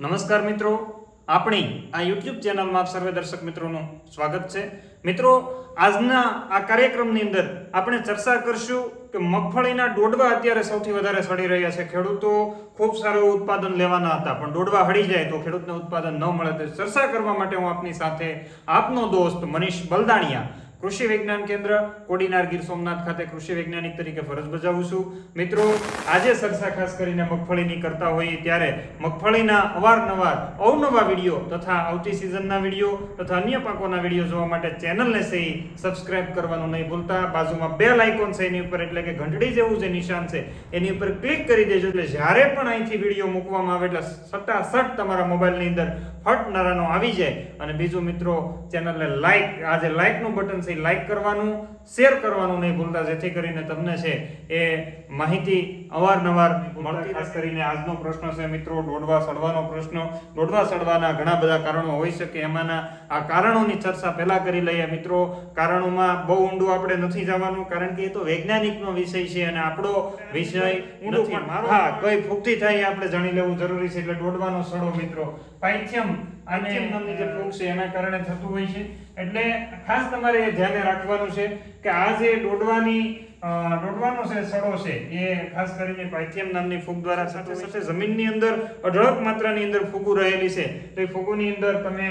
નમસ્કાર મિત્રો. આપણી આ યુટ્યુબ ચેનલમાં આપ સર્વે દર્શક મિત્રોનું સ્વાગત છે. મિત્રો, આજના આ કાર્યક્રમની અંદર આપણે ચર્ચા કરશું કે મગફળીના ડોડવા અત્યારે સૌથી વધારે સડી રહ્યા છે ખેડૂતો. ખૂબ સારું ઉત્પાદન લેવાના હતા, પણ ડોડવા હળી જાય તો ખેડૂતને ઉત્પાદન ન મળે. તો ચર્ચા કરવા માટે હું આપની સાથે આપનો દોસ્ત મનીષ બલદાણિયા કૃષિ વિજ્ઞાન કેન્દ્ર, કોડીનાર ગીર સોમનાથ ખાતે કૃષિ વૈજ્ઞાનિક તરીકે ફરજ બજાવું છું. મિત્રો, આજે ચર્ચા ખાસ કરીને મગફળીની કરતા હોઈએ ત્યારે મગફળીના અવારનવાર, અવનવા વીડિયો તથા આવતી સિઝનના વીડિયો તથા અન્ય પાકોના વીડિયો જોવા માટે ચેનલને સહી સબસ્ક્રાઇબ કરવાનું નહીં ભૂલતા. બાજુમાં બે લાઇકોન છે એની ઉપર, એટલે કે ઘંટડી જેવું જે નિશાન છે, એની ઉપર ક્લિક કરી દેજો. એટલે જ્યારે પણ અહીંથી વીડિયો મૂકવામાં આવે, એટલે સટાસટ તમારા મોબાઈલની અંદર ફટ નરાનો આવી જાય. અને બીજું મિત્રો, ચેનલને લાઇક આજે લાઇકનું બટન બટન છે લાઈક કરવાનું શેર કરવાનું નહીં ભૂલતા જેથી કરીને તમને છે એ માહિતી અવારનવાર મળતી ખાસ કરીને આજનો પ્રશ્ન છે મિત્રો દોડવા સડવાનો પ્રશ્ન. દોડવા સડવાના ઘણા બધા કારણો હોઈ શકે. એમાંના આ કારણોની ચર્ચા પહેલાં કરી લઈએ મિત્રો. કારણોમાં બહુ ઊંડું આપણે નથી જવાનું કારણ કે એ તો વૈજ્ઞાનિકનો વિષય છે અને આપણો વિષય ઊંડું પણ હા કઈ ફૂગથી થાય આપણે જાણી લેવું જરૂરી છે. એટલે દોડવાનો સડો મિત્રો. પાયથ્યમ અને જે ફૂગ છે એના કારણે થતું હોય છે. એટલે ખાસ તમારે એ ધ્યાને રાખવાનું છે કે આ જે દોડવાની અ, દોડવાનો છે સડો છે એ ખાસ કરીને પાયથિયમ નામની ફૂગ દ્વારા સાથે સાથે જમીનની અંદર અઢળક માત્રાની અંદર ફૂગું રહેલી છે. તો એ ફૂગોની અંદર તમે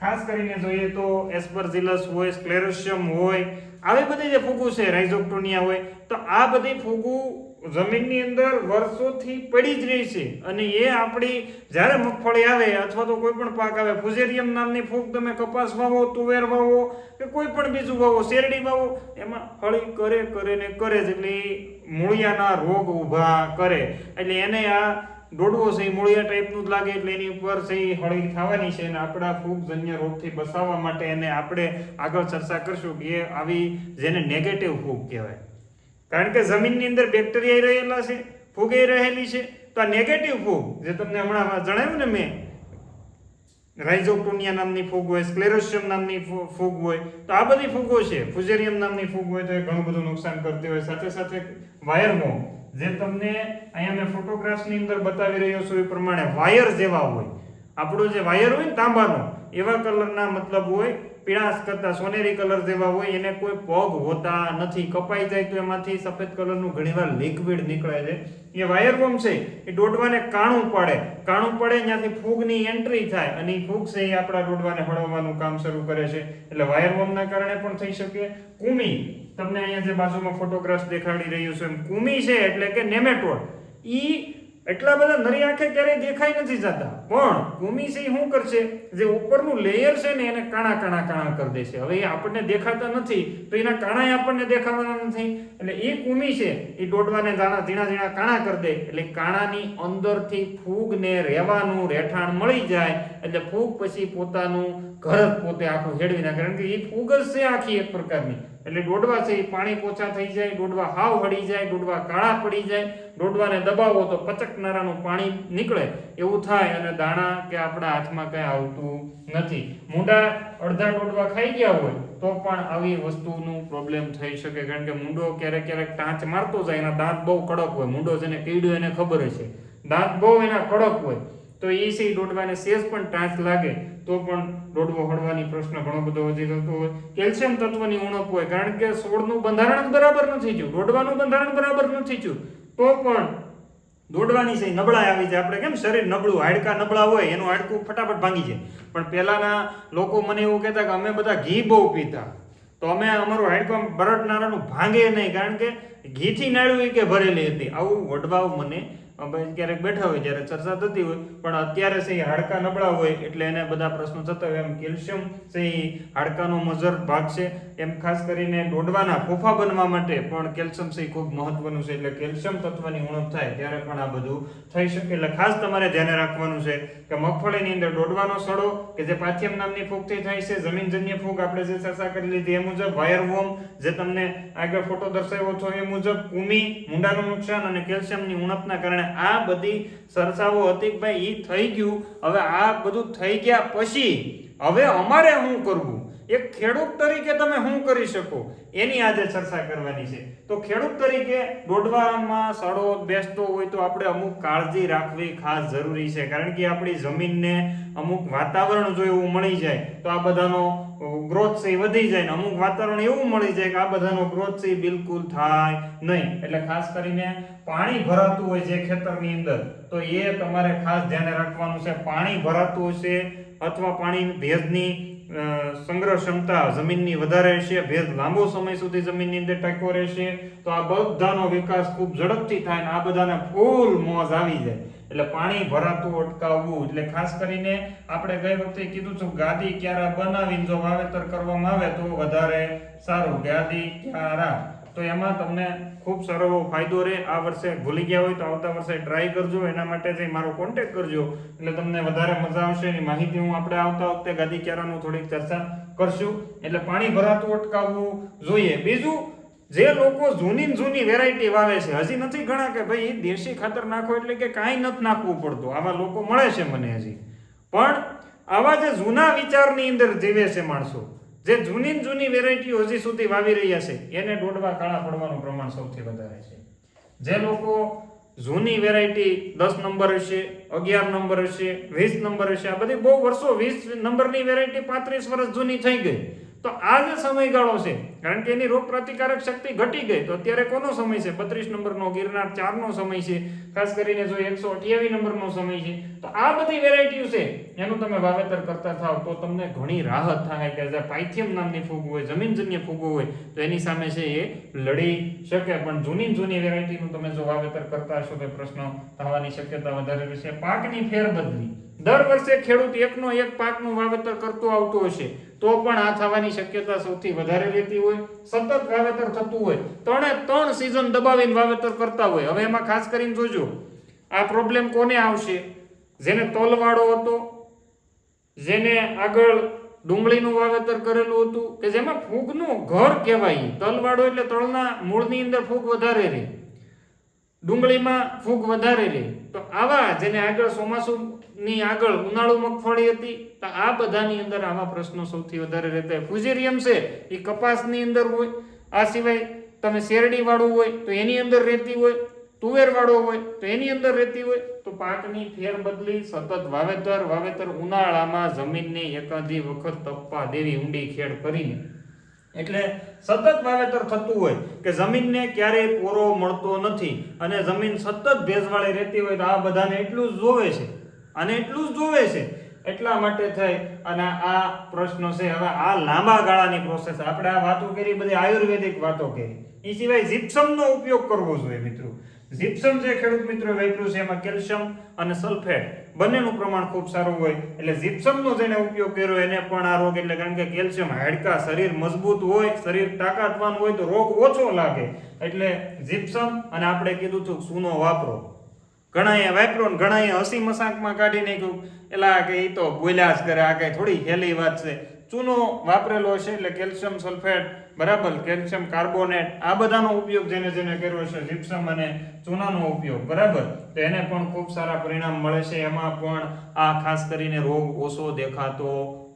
ખાસ કરીને જોઈએ તો એસ્પરઝિલસ હોય સ્ક્લેરોશિયમ હોય આવી બધી જે ફૂગો છે રાઇઝોક્ટોનિયા હોય તો આ બધી ફૂગો જમીનની અંદર વર્ષોથી પડી જ રહી છે અને એ આપણી જ્યારે મગફળી આવે અથવા તો કોઈ પણ પાક આવે, ફુઝેરિયમ નામની ફૂગ તમે કપાસ વાવો, તુવેર વાવો કે કોઈ પણ બીજું વાવો, શેરડી વાવો, એમાં હળી કરે કરે ને કરે જ એટલે મૂળિયાના રોગ ઊભા કરે. એટલે એને આ દોડવો છે મૂળિયા ટાઈપનું જ લાગે એટલે એની ઉપર છે એ હળી થવાની છે અને આપણા ફૂગજન્ય રોગથી બચાવવા માટે એને આપણે આગળ ચર્ચા કરશું કે આવી જેને નેગેટિવ ફૂગ કહેવાય. કારણ કે જમીનની અંદર બેક્ટેરિયા રહેલા છે, ફૂગ એ રહેલી છે. તો આ નેગેટિવ ફૂગ, જે તમને હમણાં જણાવ્યું ને મેં રાઇઝોક્ટોનિયા નામની ફૂગ હોય સ્ક્લેરોશિયમ નામની ફૂગ હોય, તો આ બધી ફૂગો છે. ફુઝેરિયમ નામની ફૂગ હોય તો એ ઘણું બધું નુકસાન કરતી હોય. સાથે સાથે વાયરમો જે તમને અહીંયા મેં ફોટોગ્રાફ્સની અંદર બતાવી રહ્યો છું એ પ્રમાણે વાયર જેવા હોય. આપણો જે વાયર હોય ને તાંબાનો, એવા કલરના મતલબ હોય પીળાશ કરતા સોનેરી કલર જેવા હોય, એને કોઈ પગ હોતા નથી, કપાઈ જાય તો એમાંથી સફેદ કલરનું ઘણીવાર લિક્વિડ નીકળે છે. એ વાયરવોમ છે, એ દોડવાને કાણું પડે. કાણું પડે, ત્યાંથી ફૂગની એન્ટ્રી થાય અને એ ફૂગ છે એ આપણા દોડવાને હળવવાનું કામ શરૂ કરે છે. એટલે વાયરવોમના કારણે પણ થઈ શકે. કુમી, તમને અહીંયા જે બાજુમાં ફોટોગ્રાફ દેખાડી રહ્યું છે એમ, કુમી છે એટલે કે નેમેટોડ ઈ એટલા બધા નરી આંખે ક્યારેય દેખાઈ નથી જતા. પણ કુમી છે શું કરશે? જે ઉપરનું લેયર છે ને એને કાણા કાણા કાણા કરી દેશે. હવે એ આપણને દેખાતા નથી, તો એના કાણાય આપણને દેખાવાના નથી. એટલે એ કુમી છે એ દોડવાને દાણા ઝીણા ઝીણા કાણા કરી દે. એટલે કાણાની અંદરથી ફૂગને રહેવાનું રહેઠાણ મળી જાય. એટલે ફૂગ પછી પોતાનું ઘર પોતે આખું હેડવી નાખે. કારણ કે એ ફૂગ જ છે આખી એક પ્રકારની. એટલે ડોડવા છે એ પાણી પોચા થઈ જાય દોડવા હાવ હળી જાય, ડોડવા કાળા પડી જાય દોડવાને દબાવો તો પચકનારાનું પાણી નીકળે. એવું થાય અને દાણા કે આપણા હાથમાં કઈ આવતું નથી. મૂંડા અડધા ડોડવા ખાઈ ગયા હોય તો પણ આવી વસ્તુનું પ્રોબ્લેમ થઈ શકે. કારણ કે મૂંડો ક્યારેક ક્યારેક ટાંચ મારતો જાય, એના દાંત બહુ કડક હોય. મૂંડો જેને કીડ્યો એને ખબર છે દાંત બહુ એના કડક હોય. તો એ સી દોડવાને સેજ પણ ટાંચ લાગે, તો પણ દોડવો હળવાની પ્રશ્ન ઘણો બધો વધી જતો હોય. કેલ્શિયમ તત્વની ઉણપ હોય, કારણ કે છોડનું બંધારણ બરાબર નથી થયું, દોડવાનું બંધારણ બરાબર નથી થયું, તો પણ દોડવાની છે નબળાઈ આવી જાય. આપણે કેમ શરીર નબળું, હાડકા નબળા હોય, એનું હાડકું ફટાફટ ભાંગી જાય. પણ પહેલાના લોકો મને એવું કહેતા કે અમે બધા ઘી બહુ પીતા. તો અમે અમારું હાડકું આમ બરડનારાનું ભાંગે નહીં, કારણ કે ઘીથી નાળું કે ભરેલી હતી. આવું વડવાઓ મને અમે ક્યારેક બેઠા હોય જ્યારે ચર્ચા થતી હોય, પણ અત્યારે સહી હાડકા નબળા હોય એટલે એને બધા પ્રશ્નો થતા હોય. એમ કેલ્શિયમ સહી હાડકાનો મજર ભાગ છે. એમ ખાસ કરીને દોડવાના ફોફા બનવા માટે પણ કેલ્શિયમ સહી ખૂબ મહત્વનું છે. એટલે કેલ્શિયમ તત્વની ઉણપ થાય ત્યારે પણ આ બધું થઈ શકે. એટલે ખાસ તમારે ધ્યાને રાખવાનું છે કે મગફળીની અંદર દોડવાનો સડો કે જે પાથિયમ નામની ફૂગથી થાય છે, જમીનજન્ય ફૂગ આપણે જે ચર્ચા કરી લીધી એ મુજબ, વાયર વોમ જે તમને આગળ ફોટો દર્શાવ્યો છો એ મુજબ, કુમી, મૂંડાનું નુકસાન અને કેલ્શિયમની ઉણપના કારણે આ બધી સરસાઓ હતી ભાઈ એ થઈ ગયું. હવે આ બધું થઈ ગયા પછી, હવે અમારે શું કરવું? એક ખેડૂત તરીકે તમે શું કરી શકો? એની આજે ચર્ચા કરવાની છે. તો ખેડૂત તરીકે દોડવામાં સડો બેસતો હોય તો આપણે અમુક કાળજી રાખવી ખાસ જરૂરી છે. કારણ કે આપણી જમીનને અમુક વાતાવરણ જો એવું મળી જાય, તો આ બધાનો ગ્રોથ છે એ વધી જાય ને અમુક વાતાવરણ એવું મળી જાય કે આ બધાનો ગ્રોથ છે બિલકુલ થાય નહીં. એટલે ખાસ કરીને પાણી ભરાતું હોય જે ખેતરની અંદર, તો એ તમારે ખાસ ધ્યાને રાખવાનું છે. પાણી ભરાતું હશે અથવા પાણી ભેજની સંગ્રહ ક્ષમતા જમીનની વધારે રહેશે ભેજ લાંબો સમય સુધી જમીનની અંદર ટક્યો રહેશે, તો આ બધાનો વિકાસ ખૂબ ઝડપથી થાય ને આ બધાને ફૂલ મોજ આવી જાય. એટલે પાણી ભરાતું અટકાવવું, એટલે ખાસ કરીને આપણે ગઈ વખતે કીધું છું ગાદી ક્યારા બનાવીને જો વાવેતર કરવામાં આવે તો વધારે સારું. ગાદી ક્યારા? તો એમાં તમને ખૂબ સારો એવો ફાયદો રહે. આ વર્ષે ભૂલી ગયા હોય તો આવતા વર્ષે ટ્રાય કરજો. એના માટે જઈ મારો કોન્ટેક્ટ કરજો. એટલે તમને વધારે મજા આવશે. એની માહિતી હું આપણે આવતા વખતે ગાદી ક્યારાનું થોડીક ચર્ચા કરશું. એટલે પાણી ભરાતું અટકાવવું જોઈએ. બીજું, જે લોકો જૂની જૂની વેરાયટી વાવે છે, હજી નથી ઘણા કે ભાઈ દેશી ખાતર નાખો એટલે કે કાંઈ નથી નાખવું પડતું. આવા લોકો મળે છે મને હજી. પણ આવા જે જૂના વિચારની અંદર જીવે છે માણસો જે જૂની જૂની વેરાયટીઓ હજી સુધી વાવી રહ્યા છે, એને દોડવા કાળા પડવાનું પ્રમાણ સૌથી વધારે છે. જે લોકો જૂની વેરાયટી દસ નંબર હશે, અગિયાર નંબર હશે, વીસ નંબર હશે, આ બધી બહુ વર્ષો વીસ નંબરની વેરાયટી પાંત્રીસ વર્ષ જૂની થઈ ગઈ. તો આ જે સમયગાળો છે, કારણ કે એની રોગ પ્રતિકારક શક્તિ ઘટી ગઈ, તો અત્યારે કોનો સમય છે? બત્રીસ નંબરનો, ગિરનાર ચારનો સમય છે. ખાસ કરીને જો એકસો અઠ્યાવીસ નંબરનો સમય છે. તો આ બધી વેરાયટીઓ છે. એનું તમે વાવેતર કરતા થાવ તો તમને ઘણી રાહત થાય કે જે પાયથિયમ નામની ફૂગ હોય, જમીનજન્ય ફૂગો હોય, તો એની સામે છે એ લડી શકે. પણ જૂની જૂની વેરાયટીનું તમે જો વાવેતર કરતા હશો તો પ્રશ્ન થવાની શક્યતા વધારે રહેશે. પાકની ફેરબદલી. દર વર્ષે ખેડૂત એકનો એક પાકનું વાવેતર કરતો આવતો હશે તો પણ આ થવાની શક્યતા સૌથી વધારે રહેતી હોય, સતત વાવેતર થતું હોય, ત્રણે ત્રણ સિઝન દબાવીને વાવેતર કરતા હોય. હવે એમાં ખાસ કરીને જોજો, આ પ્રોબ્લેમ કોને આવશે? જેને તલવાળો હતો, જેને આગળ ડુંગળીનું વાવેતર કરેલું હતું, કે જેમાં ફૂગનું ઘર કહેવાય. તલવાળો એટલે તળના મૂળની અંદર ફૂગ વધારે રહે. ડુંગળીમાં ફૂગ વધારે રહે. તો આવા જેને આગળ ચોમાસુની આગળ ઉનાળુ મગફળી હતી, તો આ બધાની અંદર આવા પ્રશ્નો સૌથી વધારે રહેતા હોય. છે, એ કપાસની અંદર હોય, આ સિવાય તમે શેરડી વાળું હોય, તો એની અંદર રહેતી હોય તુવેર વાળો હોય, તો એની અંદર રહેતી હોય, તો પાકની ફેરબદલી, સતત વાવેતર વાવેતર ઉનાળામાં જમીનને એકાદી વખત તપવા દેવી ઊંડી ખેડ કરીને. એટલે સતત વાવેતર થતું હોય કે જમીનને ક્યારેય પોરો મળતો નથી અને જમીન સતત ભેજવાળી રહેતી હોય તો આ બધાને એટલું જ જોવે છે. અને એટલું જ જોવે છે. એટલા માટે થઈ અને આ પ્રશ્નો છે હવે આ લાંબા ગાળાની પ્રોસેસ આપણે આ વાતો કરી, બધી આયુર્વેદિક વાતો કરી. એ સિવાય જીપ્સમનો ઉપયોગ કરવો જોઈએ મિત્રો. જીપ્સમ જે ખેડૂત મિત્રો વાપર્યું છે, એમાં કેલ્શિયમ અને સલ્ફેટ બંનેનું પ્રમાણ ખૂબ સારું હોય. એટલે જીપ્સમનો જેને ઉપયોગ કર્યો, એને પણ આ રોગ એટલે કારણ કે કેલ્શિયમ હાડકા, શરીર મજબૂત હોય, શરીર તાકાતવાન હોય તો રોગ ઓછો લાગે. એટલે જીપ્સમ અને આપણે કીધું હતું, સૂનો વાપરો. ઘણાએ વાપરો ને ઘણાએ હસી મસાકમાં કાઢી નાખ્યું. એલા કે એ તો બોલ્યા જ કરે, આ કઈ થોડી હેલી વાત છે. ચૂનો વાપરેલો છે એટલે કેલ્શિયમ સલ્ફેટ, બરાબર, કેલ્શિયમ કાર્બોનેટ, આ બધાનો ઉપયોગ જેને જેને કર્યો છે જીપ્સમ અને ચૂનાનો ઉપયોગ, બરાબર? તો એને પણ ખૂબ સારા પરિણામ મળે છે. એમાં પણ આ ખાસ કરીને રોગ ઓછો દેખાતો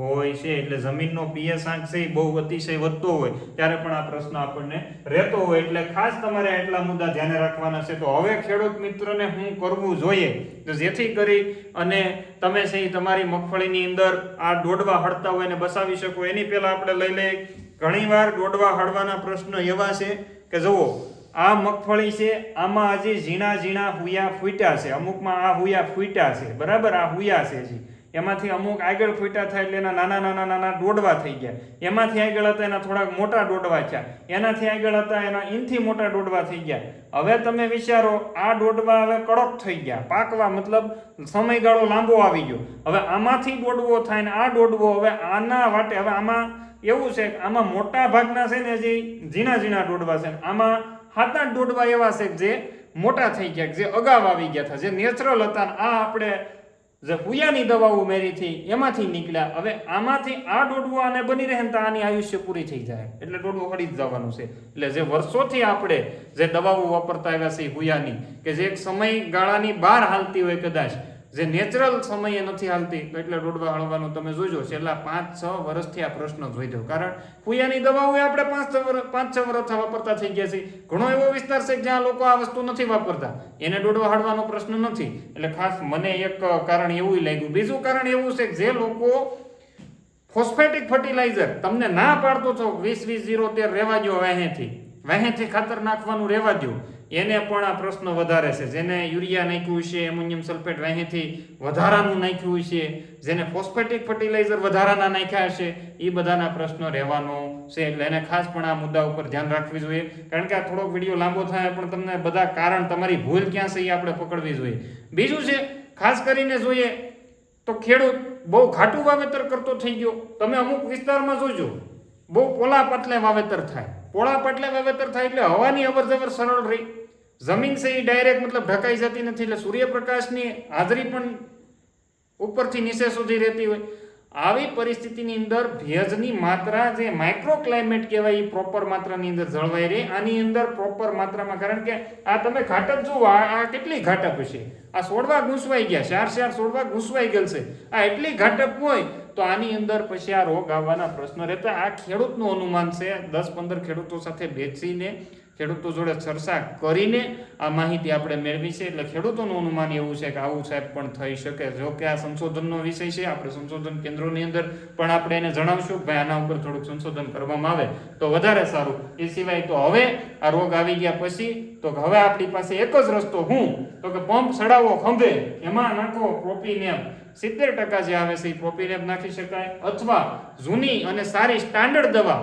હોય છે, એટલે જમીનનો પીએસ આંક છે એ બહુ અતિશય વધતો હોય, ત્યારે પણ આ પ્રશ્ન આપણને રહેતો હોય. એટલે ખાસ તમારે એટલા મુદ્દા ધ્યાને રાખવાના છે, તો હવે ખેડૂત મિત્રને હું કરવું જોઈએ. તો જેથી કરી અને તમે છે તમારી મગફળીની અંદર આ દોડવા હળતા હોય ને બસાવી શકો. એની પહેલા આપણે લઈ લઈએ, ઘણીવાર દોડવા હળવાના પ્રશ્ન એવા છે કે જુઓ, આ મગફળી છે, આમાં હજી ઝીણા ઝીણા હુયા ફૂટ્યા છે. અમુકમાં આ હુયા ફૂટ્યા છે. બરાબર? આ હુયા છે હજી. એમાંથી અમુક આગળ ફૂટ્યા થાય એટલે એના નાના નાના નાના દોડવા થઈ ગયા. એમાંથી આગળ હતા એના થોડાક મોટા દોડવા થયા. એનાથી આગળ હતા એના ઇનથી મોટા દોડવા થઈ ગયા. હવે તમે વિચારો, આ દોડવા હવે કડક થઈ ગયા. પાકવા મતલબ સમયગાળો લાંબો આવી ગયો. હવે આમાંથી દોડવો થાય ને આ દોડવો, હવે આના વાટે, હવે આમાં એવું છે કે આમાં મોટા ભાગના છે ને હજી ઝીણા ઝીણા દોડવા છે આમાં સાત આઠ દોડવા એવા છે જે મોટા થઈ ગયા જે અગાઉ આવી ગયા હતા, જે નેચરલ હતા આ આપણે જે હુયાની દવાઓ મેરીથી એમાંથી નીકળ્યા. હવે આમાંથી આ ડોડવું આને બની રહે તો આની આયુષ્ય પૂરી થઈ જાય. એટલે ડોડવું હળી જ જવાનું છે. એટલે જે વર્ષોથી આપણે જે દવાઓ વાપરતા આવ્યા છે હુયાની કે જે એક સમયગાળાની બહાર હાલતી હોય કદાચ જે નેચરલ સમયે નથી હાલતી એટલે ડોડવા હળવાનું તમે જોજો, છેલ્લા પાંચ, છ વર્ષથી આ પ્રશ્ન જોઈ કારણ ફૂયાની દવાઓ આપણે પાંચ પાંચ, છ વર્ષથી વાપરતા થઈ ગયા છે ઘણો એવો વિસ્તાર છે જ્યાં લોકો આ વસ્તુ નથી વાપરતા. એને દોડવા, હળવાનો પ્રશ્ન નથી. એટલે ખાસ મને એક કારણ એવું લાગ્યું. બીજું કારણ એવું છે જે લોકો ફોસ્ફેટિક ફર્ટિલાઇઝર તમને ના પાડતો છો વીસ વીસ જીરો તેર રહેવા દો વહેથી વહેથી ખાતર નાખવાનું રહેવા દો એને પણ આ પ્રશ્ન વધારે છે. જેને યુરિયા નાખ્યું છે, એમોનિયમ સલ્ફેટ વહેથી વધારાનું નાખ્યું છે, જેને ફોસ્ફેટિક ફર્ટિલાઇઝર વધારાના નાખ્યા છે એ બધાના પ્રશ્નો રહેવાનો છે. એટલે એને ખાસ પણ આ મુદ્દા ઉપર ધ્યાન રાખવી જોઈએ. કારણ કે આ થોડોક વીડિયો લાંબો થાય, પણ તમને બધા કારણ તમારી ભૂલ ક્યાં છે એ આપણે પકડવી જોઈએ. બીજું છે, ખાસ કરીને જોઈએ તો ખેડૂત બહુ ઘાટું વાવેતર કરતો થઈ ગયો. તમે અમુક વિસ્તારમાં જોજો, બહુ પોલા પાટલે વાવેતર થાય. પોળા પાટલે વાવેતર થાય એટલે હવાની અવર જવર સરળ રહી. જમીન છે એ ડાયરેક્ટ મતલબ ઢકાઈ જતી નથી એટલે સૂર્યપ્રકાશની હાજરી પણ ઉપરથી નીચે સુધી રહેતી હોય. આવી પરિસ્થિતિની અંદર ભેજની માત્રા જે માઇક્રો ક્લાઇમેટ કહેવાય એ પ્રોપર માત્રાની અંદર જળવાઈ રહે. આની અંદર પ્રોપર માત્રામાં કારણ કે આ તમે ઘાટક જુઓ, આ કેટલી ઘાટક હશે? આ સોડવા ઘૂંસવાઈ ગયા, ચાર ચાર સોડવા ઘૂંસવાઈ ગયેલ છે. આ એટલી ઘાટક હોય તો આની અંદર પછી આ રોગ આવવાના પ્રશ્નો રહેતા. આ ખેડૂતનું અનુમાન છે. દસ પંદર ખેડૂતો સાથે બેસીને ખેડૂતો જોડે ચર્ચા કરીને આ માહિતી આપણે મેળવી છે. એટલે ખેડૂતોનું અનુમાન એવું છે કે આવું સાહેબ પણ થઈ શકે. જો કે આ સંશોધનનો વિષય છે. આપણે સંશોધન કેન્દ્રોની અંદર પણ આપણે એને જણાવશું. ભાઈ, આના ઉપર થોડુંક સંશોધન કરવામાં આવે તો વધારે સારું. એ સિવાય તો હવે આ રોગ આવી ગયા પછી તો હવે આપણી પાસે એક જ રસ્તો હું. તો કે પંપ ચડાવો ખંભે. એમાં નાખો પ્રોપીનેમ. સિત્તેર ટકા જે આવે છે એ પ્રોપીનેમ નાખી શકાય. અથવા જૂની અને સારી સ્ટાન્ડર્ડ દવા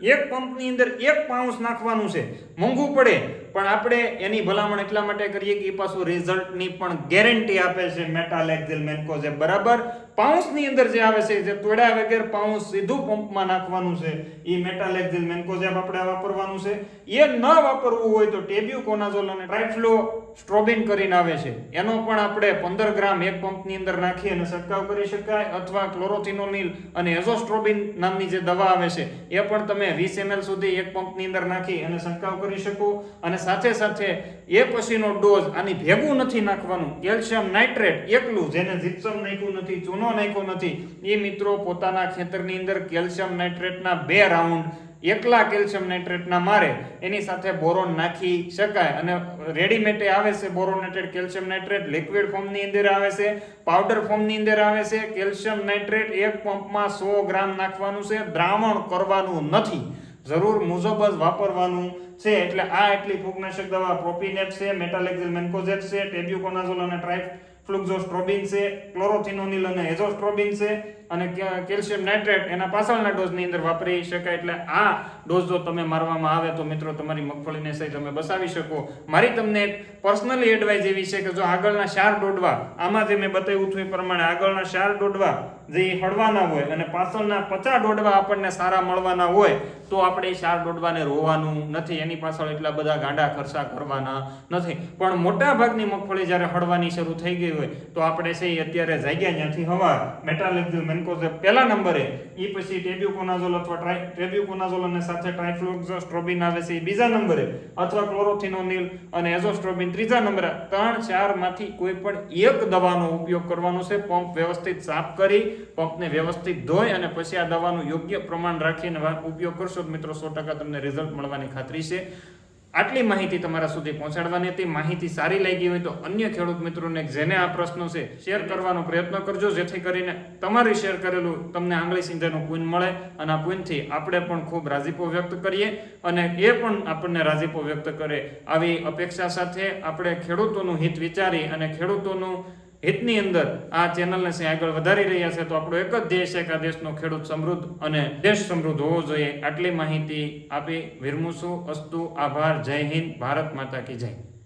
એક પંપની અંદર એક પાઉન્સ નાખવાનું છે. મોંઘું પડે પણ આપણે એની ભલામણ એટલા માટે કરીએ કે એ પાછું રિઝલ્ટની પણ ગેરંટી આપે છે મેટાલેક્ઝિલ મેન્કોઝેબ બરાબર? પાઉન્સની અંદર જે આવે છે, જે તોડ્યા વગર પાઉન્સ સીધું પંપમાં નાખવાનું છે, એ મેટાલેક્ઝિલ મેન્કોઝેબ આપણે વાપરવાનું છે. એ ન વાપરવું હોય તો ટેબ્યુ કોનાઝોલ અને ટ્રાઇફ્લો સ્ટ્રોબિન કરીને આવે છે. એનો પણ આપણે પંદર ગ્રામ એક પંપની અંદર નાખી અને છંટકાવ કરી શકાય અથવા ક્લોરોથિનોનિલ અને એઝોસ્ટ્રોબિન નામની જે દવા આવે છે, એ પણ તમે વીસ એમએલ સુધી એક પંપની અંદર નાખી અને છંટકાવ કરી શકો. અને સાથે સાથે એ પછીનો ડોઝ આની ભેગું નથી નાખવાનું. કેલ્શિયમ નાઇટ્રેટ એકલું, જેને જીપ્સમ નાખ્યું નથી, ચૂનો નાખ્યો નથી. એ મિત્રો પોતાના ખેતરની અંદર કેલ્શિયમ નાઇટ્રેટના બે રાઉન્ડ એકલા કેલ્શિયમ નાઇટ્રેટના મારે. એની સાથે બોરોન નાખી શકાય અને રેડીમેડે આવે છે બોરોનેટેડ કેલ્શિયમ નાઇટ્રેટ, લિક્વિડ ફોર્મની અંદર આવે છે, પાવડર ફોર્મની અંદર આવે છે. કેલ્શિયમ નાઇટ્રેટ એક પંપમાં સો ગ્રામ નાખવાનું છે. દ્રાવણ કરવાનું નથી. જરૂર મુજબ જ વાપરવાનું છે એટલે આ એટલી ફૂગનાશક દવા પ્રોપિનેપ છે, મેટાલેક્ઝિલ મેન્કોઝેપ છે, ટેબ્યુકોનાઝોલ અને ટ્રાઇફ ફ્લુક્ઝોસ્ટ્રોબિન છે, ક્લોરોથિનોનિલ અને એઝોસ્ટ્રોબિન છે. અને કેલ્શિયમ નાઇટ્રેટ એના પાછળના ડોઝની અંદર વાપરી શકાય એટલે આ ડોઝ જો તમે મારવામાં આવે તો મિત્રો તમારી મગફળીને સહી તમે બસાવી શકો. મારી તમને એક પર્સનલી એડવાઇસ એવી છે કે જો આગળના શાર દોડવા, આમાં જે મેં બતાવ્યું હતું એ પ્રમાણે આગળના શાર દોડવા જે હળવાના હોય અને પાછળના પચાસ દોડવા આપણને સારા મળવાના હોય, તો આપણે શાર દોડવાને રોવાનું નથી. એની પાછળ એટલા બધા ગાંડા ખર્ચા કરવાના નથી. પણ મોટા ભાગની મગફળી જ્યારે હળવાની શરૂ થઈ ગઈ હોય, તો આપણે છે અત્યારે જાગ્યા ત્યાંથી હવા મેટાલેક્ઝિલ મેન્કોઝેબ પહેલા નંબરે એ પછી ટેબ્યુકોનાઝોલ અથવા ટ્રાય ટેબ્યુકોનાઝોલ અને સાથે ટ્રાઇફ્લોક્ઝોસ્ટ્રોબિન આવે છે એ બીજા નંબરે, અથવા ક્લોરોથિનોનિલ અને એઝોસ્ટ્રોબિન ત્રીજા નંબરે, ત્રણ ચારમાંથી કોઈ પણ એક દવાનો ઉપયોગ કરવાનો છે, પંપ વ્યવસ્થિત સાફ કરી, પંપને વ્યવસ્થિત ધોઈ અને પછી આ દવાનું યોગ્ય પ્રમાણ રાખીને ઉપયોગ કરશો મિત્રો સો ટકા તમને રિઝલ્ટ મળવાની ખાતરી છે. આટલી માહિતી તમારા સુધી પહોંચાડવાની હતી માહિતી સારી લાગી હોય તો અન્ય ખેડૂત મિત્રોને જેને આ પ્રશ્નો છે, શેર કરવાનો પ્રયત્ન કરજો. જેથી કરીને તમારી શેર કરેલું તમને આંગળી સિંધાનું પુન મળે અને આ પુનથી આપણે પણ ખૂબ રાજીપો વ્યક્ત કરીએ અને એ પણ આપણને રાજીપો વ્યક્ત કરે. આવી અપેક્ષા સાથે આપણે ખેડૂતોનું હિત વિચારી અને ખેડૂતોનું હિતની અંદર આ ચેનલને સે આગળ વધારી રહ્યા છે, તો આપણો એક જ દેશ છે કે આ દેશનો ખેડૂત સમૃદ્ધ અને દેશ સમૃદ્ધ હોવો જોઈએ. આટલી માહિતી આપી. વિરમુસુ અસ્તુ. આભાર. જય હિન્દ. ભારત માતા કી જય.